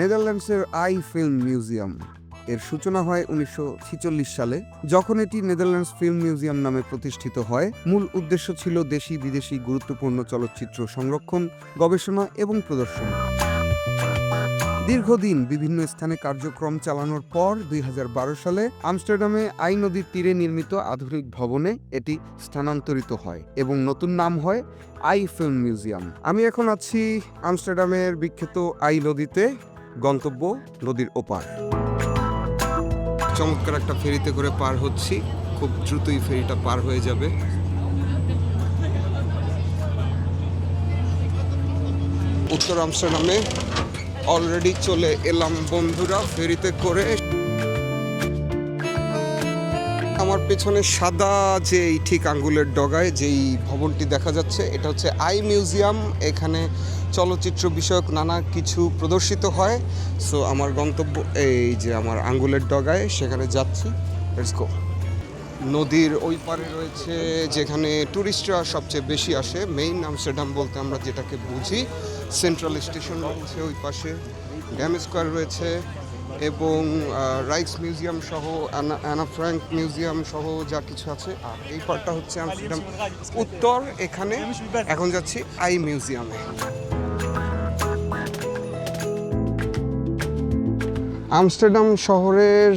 নেদারল্যান্ডসের I film museum. এর সূচনা হয় উনিশশো সালে। যখন এটি নেদারল্যান্ডস ফিল্ম মিউজিয়াম নামে প্রতিষ্ঠিত হয়, মূল উদ্দেশ্য ছিল দেশি বিদেশি গুরুত্বপূর্ণ চলচ্চিত্র সংরক্ষণ, গবেষণা এবং প্রদর্শন। দীর্ঘদিন বিভিন্ন স্থানে কার্যক্রম চালানোর পর দুই হাজার বারো সালে আমস্টারডামে আই নদীর তীরে নির্মিত আধুনিক ভবনে এটি স্থানান্তরিত হয় এবং নতুন নাম হয় আই ফিল্ম মিউজিয়াম। আমি এখন আছি আমস্টারডামের বিখ্যাত আই নদীতে। গন্তব্য নদীর ওপার। চমৎকার একটা ফেরিতে করে পার হচ্ছি। খুব দ্রুতই ফেরিটা পার হয়ে যাবে। উত্তর আমস্টারডামে অলরেডি চলে এলাম বন্ধুরা ফেরিতে করে। পেছনে সাদা যে ঠিক আঙ্গুলের ডগায় যেই ভবনটি দেখা যাচ্ছে, এটা হচ্ছে আই মিউজিয়াম। এখানে চলচ্চিত্র বিষয়ক নানা কিছু প্রদর্শিত হয়। সো আমার গন্তব্য এই যে আমার আঙ্গুলের ডগায়, সেখানে যাচ্ছি। লেটস গো নদীর ওই পারে রয়েছে যেখানে ট্যুরিস্টরা সবচেয়ে বেশি আসে। মেইন আমস্টারডাম বলতে আমরা যেটাকে বুঝি। সেন্ট্রাল স্টেশন রয়েছে ওই পাশে। ড্যাম স্কোয়ার রয়েছে। এবং রাইক্স মিউজিয়াম সহ অ্যানা- অ্যানা ফ্র্যাঙ্ক মিউজিয়াম সহ যা কিছু আছে। আর এই পার্টটা হচ্ছে আমস্টারডাম উত্তর, এখানে এখন যাচ্ছি আই মিউজিয়ামে আমস্টারডাম শহরের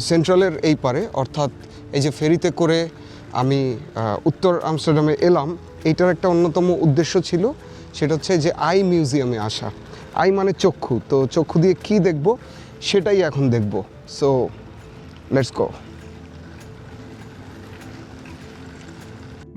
সেন্ট্রালের এই পারে, অর্থাৎ এই যে ফেরিতে করে আমি উত্তর আমস্টারডামে এলাম, এইটার একটা অন্যতম উদ্দেশ্য ছিল, সেটা হচ্ছে যে আই মিউজিয়ামে আসা। আই মানে চক্ষু, তো চক্ষু দিয়ে কি দেখব? সেটাই এখন দেখব। সো লেটস গো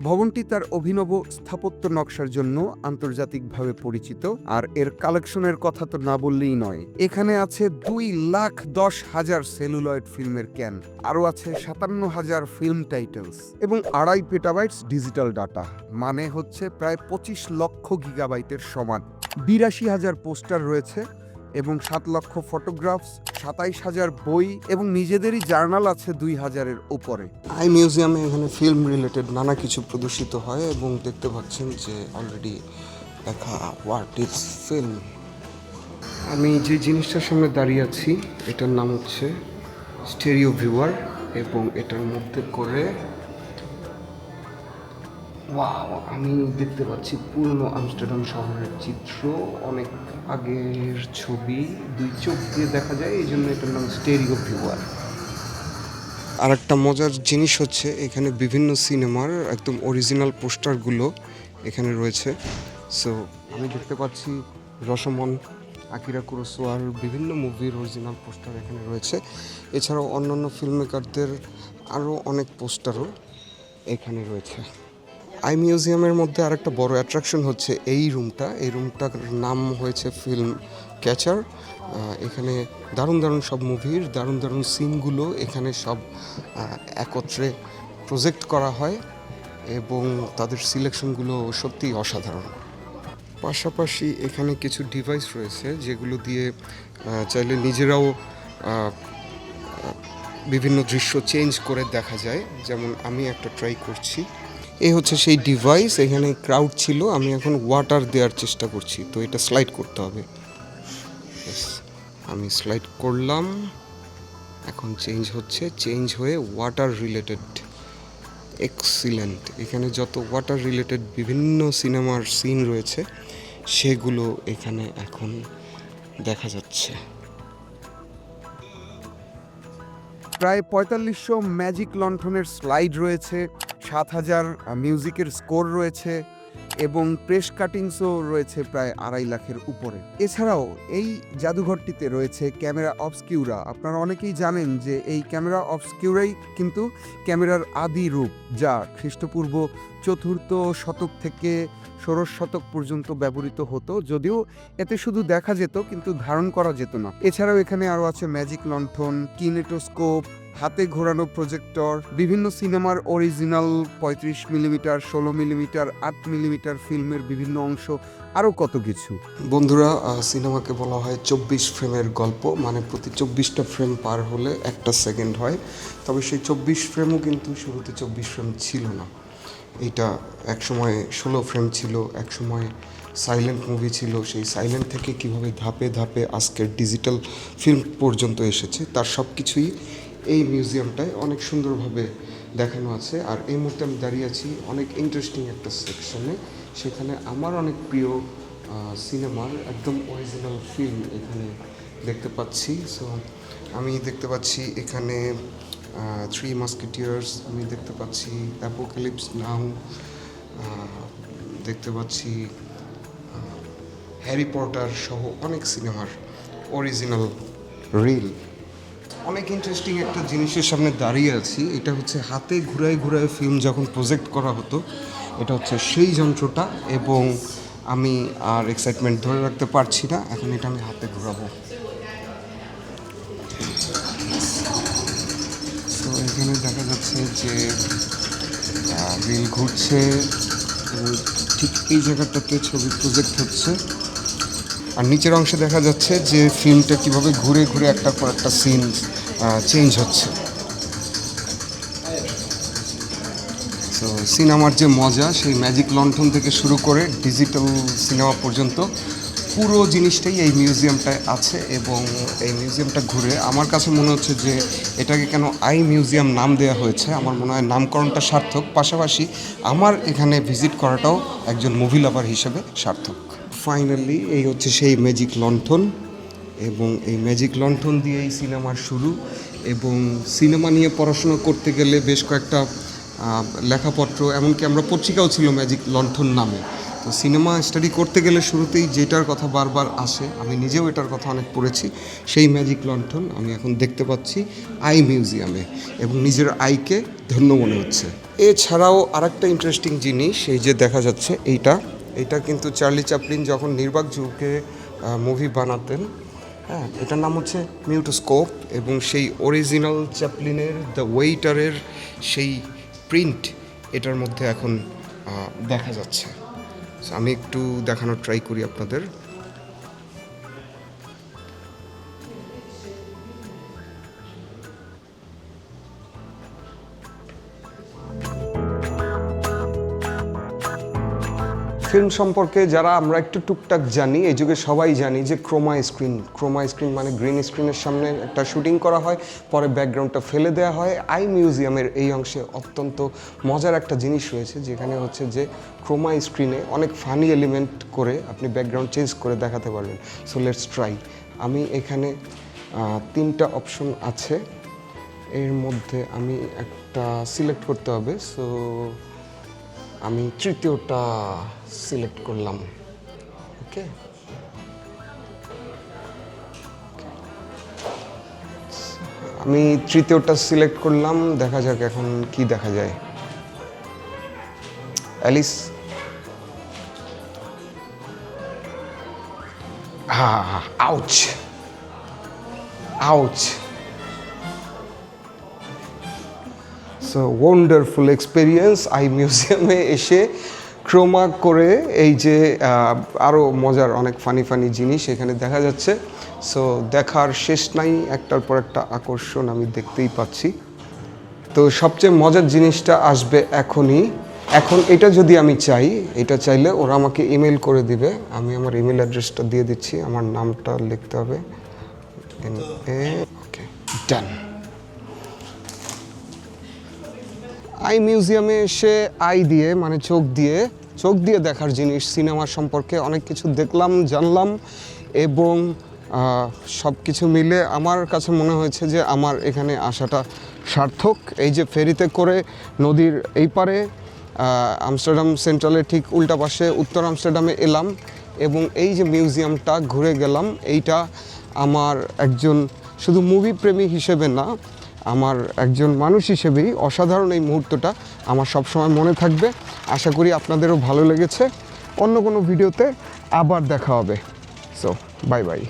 ভবনটি তার অভিনব স্থাপত্য নকশার জন্য আন্তর্জাতিকভাবে পরিচিত, আর এর কালেকশনের কথা তো না বললেই নয়। এখানে আছে দুই লাখ দশ হাজার সেলুলয়েড ফিল্মের ক্যান, আরও আছে সাতান্ন হাজার ফিল্ম টাইটেলস এবং আড়াই পেটাবাইটস ডিজিটাল ডাটা মানে হচ্ছে প্রায় পঁচিশ লক্ষ গিগাবাইটের সমান। বিরাশি হাজার পোস্টার রয়েছে এবং সাত লক্ষ ফটোগ্রাফস, সাতাইশ হাজার বই এবং নিজেদেরই জার্নাল আছে দুই হাজারের ওপরে আই মিউজিয়ামে এখানে ফিল্ম রিলেটেড নানা কিছু প্রদর্শিত হয় এবং দেখতে পাচ্ছেন যে অলরেডি লেখা হোয়াট ইজ ফিল্ম। আমি যে জিনিসটার সামনে দাঁড়িয়ে আছি, এটার নাম হচ্ছে স্টেরিও ভিউয়ার এবং এটার মধ্যে করে ওয়াও আমি দেখতে পাচ্ছি পুরনো আমস্টারডাম শহরের চিত্র। অনেক আগের ছবি, দুই চোখ দিয়ে দেখা যায় এই জন্য এটার নাম স্টেরিও ভিউয়ার আর একটা মজার জিনিস হচ্ছে, এখানে বিভিন্ন সিনেমার একদম অরিজিনাল পোস্টারগুলো এখানে রয়েছে। সো আমি দেখতে পাচ্ছি রসমন, আকিরা কুরোসোয়ার, বিভিন্ন মুভির অরিজিনাল পোস্টার এখানে রয়েছে। এছাড়াও অন্যান্য ফিল্ম মেকারদের আরও অনেক পোস্টারও এখানে রয়েছে। আই মিউজিয়ামের মধ্যে আরেকটা বড় অ্যাট্রাকশন হচ্ছে এই রুমটা এই রুমটার নাম হয়েছে ফিল্ম ক্যাচার এখানে দারুণ দারুণ সব মুভির দারুণ দারুণ সিনগুলো এখানে সব একত্রে প্রজেক্ট করা হয় এবং তাদের সিলেকশনগুলো সত্যিই অসাধারণ। পাশাপাশি এখানে কিছু ডিভাইস রয়েছে যেগুলো দিয়ে চাইলে নিজেরাও বিভিন্ন দৃশ্য চেঞ্জ করে দেখা যায়। যেমন আমি একটা ট্রাই করছি। এই হচ্ছে সেই ডিভাইস এখানে ক্রাউড ছিল, আমি এখন ওয়াটার দেওয়ার চেষ্টা করছি, তো এটা স্লাইড করতে হবে। আমি স্লাইড করলাম, এখন চেঞ্জ হচ্ছে চেঞ্জ হয়ে ওয়াটার রিলেটেড এক্সিলেন্ট এখানে যত ওয়াটার রিলেটেড বিভিন্ন সিনেমার সিন রয়েছে, সেগুলো এখানে এখন দেখা যাচ্ছে। প্রায় পঁয়তাল্লিশশো ম্যাজিক লণ্ঠনের স্লাইড রয়েছে। সাত হাজার মিউজিকের স্কোর রয়েছে এবং প্রেস কাটিংসও রয়েছে প্রায় আড়াই লাখের উপরে। এছাড়াও এই জাদুঘরটিতে রয়েছে ক্যামেরা অবস্কিউরা আপনারা অনেকেই জানেন যে এই ক্যামেরা অবস্কিউরাই কিন্তু ক্যামেরার আদি রূপ, যা খ্রিস্টপূর্ব চতুর্থ শতক থেকে ষোড়শ শতক পর্যন্ত ব্যবহৃত হতো। যদিও এতে শুধু দেখা যেত, কিন্তু ধারণ করা যেত না। এছাড়াও এখানে আরও আছে ম্যাজিক লন্ঠন কিনেটোস্কোপ হাতে ঘোরানো প্রজেক্টর, বিভিন্ন সিনেমার অরিজিনাল পঁয়ত্রিশ মিলিমিটার ষোলো মিলিমিটার আট মিলিমিটার ফিল্মের বিভিন্ন অংশ, আরও কত কিছু? বন্ধুরা সিনেমাকে বলা হয় চব্বিশ ফ্রেমের গল্প মানে প্রতি চব্বিশটা ফ্রেম পার হলে একটা সেকেন্ড হয়। তবে সেই চব্বিশ ফ্রেমও কিন্তু শুরুতে চব্বিশ ফ্রেম ছিল না। এইটা একসময় ষোলো ফ্রেম ছিল, একসময় সাইলেন্ট মুভি ছিল। সেই সাইলেন্ট থেকে কীভাবে ধাপে ধাপে আজকের ডিজিটাল ফিল্ম পর্যন্ত এসেছে, তার সব কিছুই এই মিউজিয়ামটায় অনেক সুন্দরভাবে দেখানো আছে। আর এই মুহূর্তে আমি দাঁড়িয়ে আছি অনেক ইন্টারেস্টিং একটা সেকশনে সেখানে আমার অনেক প্রিয় সিনেমার একদম অরিজিনাল ফিল্ম এখানে দেখতে পাচ্ছি। সো আমি দেখতে পাচ্ছি এখানে থ্রি মাস্কেটিয়ার্স আমি দেখতে পাচ্ছি অ্যাপোক্যালিপস নাও দেখতে পাচ্ছি হ্যারি পটার সহ অনেক সিনেমার অরিজিনাল রিল অনেক ইন্টারেস্টিং একটা জিনিসের সামনে দাঁড়িয়ে আছি। এটা হচ্ছে হাতে ঘুরায় ঘুরায় ফিল্ম যখন প্রজেক্ট করা হতো, এটা হচ্ছে সেই যন্ত্রটা এবং আমি আর এক্সাইটমেন্ট ধরে রাখতে পারছি না। এখন এটা আমি হাতে ঘুরাবো। তো এখানে দেখা যাচ্ছে যে রিল ঘুরছে ঠিক এই জায়গাটাতে ছবি প্রজেক্ট হচ্ছে। আর নিচের অংশে দেখা যাচ্ছে যে ফিল্মটা কীভাবে ঘুরে ঘুরে একটার পর একটা সিন চেঞ্জ হচ্ছে। তো সিনেমার যে মজা, সেই ম্যাজিক লন্ঠন থেকে শুরু করে ডিজিটাল সিনেমা পর্যন্ত, পুরো জিনিসটাই এই মিউজিয়ামটায় আছে এবং এই মিউজিয়ামটা ঘুরে আমার কাছে মনে হচ্ছে যে এটাকে কেন আই মিউজিয়াম নাম দেওয়া হয়েছে, আমার মনে হয় নামকরণটা সার্থক। পাশাপাশি আমার এখানে ভিজিট করাটাও একজন মুভি লাভার হিসেবে সার্থক। ফাইনালি এই হচ্ছে সেই ম্যাজিক লন্ঠন এবং এই ম্যাজিক লন্ঠন দিয়েই সিনেমার শুরু এবং সিনেমা নিয়ে পড়াশোনা করতে গেলে বেশ কয়েকটা লেখাপত্র, এমনকি আমরা পত্রিকাও ছিল ম্যাজিক লণ্ঠন নামে। তো সিনেমা স্টাডি করতে গেলে শুরুতেই যেটার কথা বারবার আসে, আমি নিজেও এটার কথা অনেক পড়েছি, সেই ম্যাজিক লণ্ঠন আমি এখন দেখতে পাচ্ছি আই মিউজিয়ামে এবং নিজের আইকে ধন্য মনে হচ্ছে। এছাড়াও আরেকটা ইন্টারেস্টিং জিনিস, এই যে দেখা যাচ্ছে এইটা এটা কিন্তু চার্লি চাপলিন যখন নির্বাক যুগে মুভি বানাতেন হ্যাঁ এটার নাম হচ্ছে মিউটোস্কোপ এবং সেই অরিজিনাল চ্যাপলিনের দ্য ওয়েটারের সেই প্রিন্ট এটার মধ্যে এখন দেখা যাচ্ছে। আমি একটু দেখানোর ট্রাই করি আপনাদের। ফিল্ম সম্পর্কে যারা আমরা একটু টুকটাক জানি, এই যুগে সবাই জানি যে ক্রোমা স্ক্রিন ক্রোমা স্ক্রিন মানে গ্রিন স্ক্রিনের সামনে একটা শুটিং করা হয়, পরে ব্যাকগ্রাউন্ডটা ফেলে দেওয়া হয়। আই মিউজিয়ামের এই অংশে অত্যন্ত মজার একটা জিনিস রয়েছে, যেখানে হচ্ছে যে ক্রোমা স্ক্রিনে অনেক ফানি এলিমেন্ট করে আপনি ব্যাকগ্রাউন্ড চেঞ্জ করে দেখাতে পারবেন। সো লেটস ট্রাই আমি এখানে তিনটা অপশন আছে। এর মধ্যে আমি একটা সিলেক্ট করতে হবে। সো আমি তৃতীয়টা সিলেক্ট করলাম ওকে আমি তৃতীয়টা সিলেক্ট করলাম, দেখা যাক এখন কি দেখা যায়। অ্যালিস হ্যাঁ হ্যাঁ ouch ouch so wonderful experience I মিউজিয়ামে এসে ক্রোমা করে এই যে আরও মজার অনেক ফানি ফানি জিনিস এখানে দেখা যাচ্ছে। সো দেখার শেষ নাই, একটার পর একটা আকর্ষণ আমি দেখতেই পাচ্ছি। তো সবচেয়ে মজার জিনিসটা আসবে এখনই। এখন এটা যদি আমি চাই, এটা চাইলে ওরা আমাকে ইমেল করে দিবে। আমি আমার ইমেল অ্যাড্রেসটা দিয়ে দিচ্ছি, আমার নামটা লিখতে হবে। ওকে ডান আই মিউজিয়ামে এসে আই দিয়ে মানে চোখ দিয়ে চোখ দিয়ে দেখার জিনিস, সিনেমা সম্পর্কে অনেক কিছু দেখলাম, জানলাম এবং সব কিছু মিলে আমার কাছে মনে হয়েছে যে আমার এখানে আসাটা সার্থক। এই যে ফেরিতে করে নদীর এই পারে আমস্টারডাম সেন্ট্রালের ঠিক উল্টা পাশে উত্তর আমস্টারডামে এলাম এবং এই যে মিউজিয়ামটা ঘুরে গেলাম, এইটা আমার একজন শুধু মুভি প্রেমী হিসেবে না আমার একজন মানুষ হিসেবেই অসাধারণ এই মুহূর্তটা আমার সবসময় মনে থাকবে। আশা করি আপনাদেরও ভালো লেগেছে। অন্য কোনো ভিডিওতে আবার দেখা হবে। So bye bye